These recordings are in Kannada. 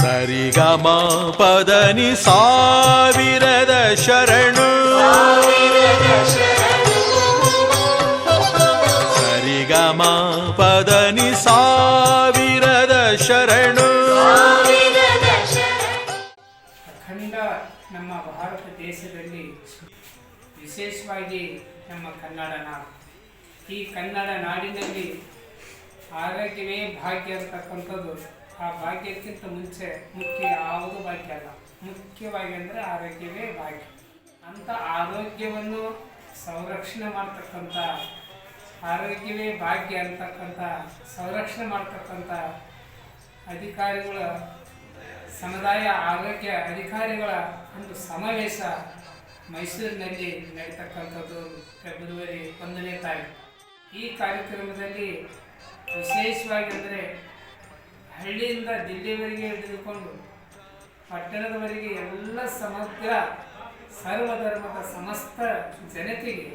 ಸರಿಗಮ ಪದನಿ ಸಾವಿರದ ಶರಣು. ಸರಿಗಮ ಪದನಿ ಸಾವಿರದ ಶರಣು. ಅಖಂಡ ನಮ್ಮ ಭಾರತ ದೇಶದಲ್ಲಿ ವಿಶೇಷವಾಗಿ ನಮ್ಮ ಕನ್ನಡ ನಾಡು. ಈ ಕನ್ನಡ ನಾಡಿನಲ್ಲಿ ಆರೋಗ್ಯವೇ ಭಾಗ್ಯ ಅಂತಕ್ಕಂಥದ್ದು ಆ ಭಾಗ್ಯಕ್ಕಿಂತ ಮುಂಚೆ ಮುಖ್ಯ ಯಾವುದು ಭಾಗ್ಯ ಅಲ್ಲ. ಮುಖ್ಯವಾಗಿ ಅಂದರೆ ಆರೋಗ್ಯವೇ ಭಾಗ್ಯ. ಅಂತ ಆರೋಗ್ಯವನ್ನು ಸಂರಕ್ಷಣೆ ಮಾಡ್ತಕ್ಕಂಥ, ಆರೋಗ್ಯವೇ ಭಾಗ್ಯ ಅಂತಕ್ಕಂಥ, ಸಂರಕ್ಷಣೆ ಮಾಡ್ತಕ್ಕಂಥ ಅಧಿಕಾರಿಗಳ ಸಮುದಾಯ ಆರೋಗ್ಯ ಅಧಿಕಾರಿಗಳ ಒಂದು ಸಮಾವೇಶ ಮೈಸೂರಿನಲ್ಲಿ ನಡೀತಕ್ಕಂಥದ್ದು ಫೆಬ್ರವರಿ ಒಂದನೇ ತಾರೀಕು. ಈ ಕಾರ್ಯಕ್ರಮದಲ್ಲಿ ವಿಶೇಷವಾಗಿ ಅಂದರೆ ಹಳ್ಳಿಯಿಂದ ದಿಲ್ಲಿವರೆಗೆ ಹಿಡಿದುಕೊಂಡು ಪಟ್ಟಣದವರೆಗೆ ಎಲ್ಲ ಸಮಗ್ರ ಸರ್ವಧರ್ಮದ ಸಮಸ್ತ ಜನತೆಗೆ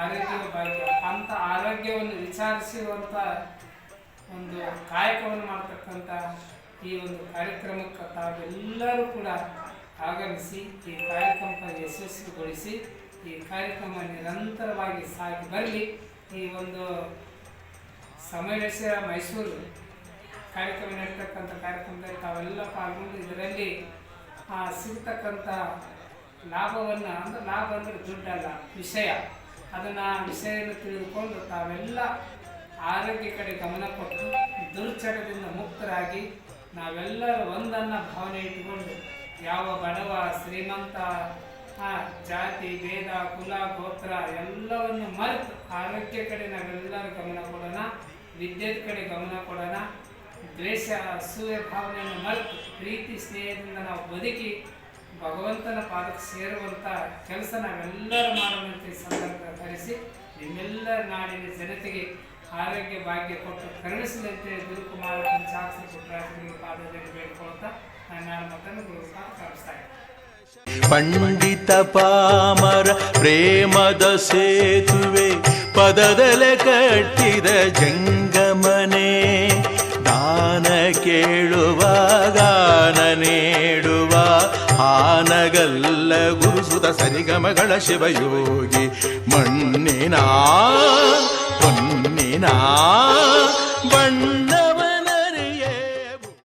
ಆರೋಗ್ಯ ಭಾಗ್ಯ, ಅಂತ ಆರೋಗ್ಯವನ್ನು ವಿಚಾರಿಸಿರುವಂಥ ಒಂದು ಕಾಯಕವನ್ನು ಮಾಡ್ತಕ್ಕಂಥ ಈ ಒಂದು ಕಾರ್ಯಕ್ರಮಕ್ಕೆ ತಾವೆಲ್ಲರೂ ಕೂಡ ಆಗಮಿಸಿ ಈ ಕಾರ್ಯಕ್ರಮವನ್ನು ಯಶಸ್ವಿಗೊಳಿಸಿ ಈ ಕಾರ್ಯಕ್ರಮ ನಿರಂತರವಾಗಿ ಸಾಗಿ ಬರಲಿ. ಈ ಒಂದು ಸಮಾವೇಶ ಮೈಸೂರು ಕಾರ್ಯಕ್ರಮ ನಡೀತಕ್ಕಂಥ ಕಾರ್ಯಕ್ರಮದಲ್ಲಿ ತಾವೆಲ್ಲ ಪಾಲ್ಗೊಂಡು ಇದರಲ್ಲಿ ಆ, ಸಿಗ್ತಕ್ಕಂಥ ಲಾಭವನ್ನು ಅಂದ್ರೆ ಲಾಭ ಅಂದರೆ ದುಡ್ಡಲ್ಲ ವಿಷಯ. ಅದನ್ನು ವಿಷಯವನ್ನು ತಿಳಿದುಕೊಂಡು ತಾವೆಲ್ಲ ಆರೋಗ್ಯ ಕಡೆ ಗಮನ ಕೊಟ್ಟು ದುರ್ಚಟದಿಂದ ಮುಕ್ತರಾಗಿ ನಾವೆಲ್ಲರೂ ಒಂದನ್ನು ಭಾವನೆ ಇಟ್ಟುಕೊಂಡು ಯಾವ ಬಡವ ಶ್ರೀಮಂತ ಜಾತಿ ಭೇದ ಕುಲ ಗೋತ್ರ ಎಲ್ಲವನ್ನು ಮರೆತು ಆರೋಗ್ಯ ಕಡೆ ನಾವೆಲ್ಲರೂ ಗಮನ ಕೊಡೋಣ ವಿದ್ಯುತ್ ಕಡೆ ಗಮನ ಕೊಡೋಣ. ದ್ವೇಷ, ಅಸೂಯ ಭಾವನೆಯನ್ನು ಮರೆತು ಪ್ರೀತಿ, ಸ್ನೇಹದಿಂದ ನಾವು ಬದುಕಿ ಭಗವಂತನ ಪಾದಕ್ಕೆ ಸೇರುವಂಥ ಕೆಲಸ ನಾವೆಲ್ಲರೂ ಮಾಡುವಂತೆ ಸಂದರ್ಭ ಧರಿಸಿ ನಿಮ್ಮೆಲ್ಲ ನಾಡಿನ ಜನತೆಗೆ ಆರೋಗ್ಯ, ಭಾಗ್ಯ ಕೊಟ್ಟು ಕರುಣಿಸದಂತೆ ಗುರುಕುಮಾರ ಪಂಚಾಕ್ಷರ ಪುಟ್ಟರಾಜರಿಗೆ ಪಾದದಲ್ಲಿ ಬೇಡ್ಕೊಳ್ತಾ ನಾನು ಮತ್ತನ್ನು ಗುರುಕುಮಾರ ಕಳಿಸ್ತಾ ಪಂಡಿತ ಪಾಮರ ಪ್ರೇಮದ ಸೇತುವೆ ಪದದಲೆ ಕಟ್ಟಿದ ಜಂಗಮನೆ. ದಾನ ಕೇಳುವ ಗಾನ ನೀಡುವ ಆನಗಲ್ಲ ಗುರುಸುತ ಸರಿಗಮಗಳ ಶಿವಯೋಗಿ ಮಣ್ಣಿನ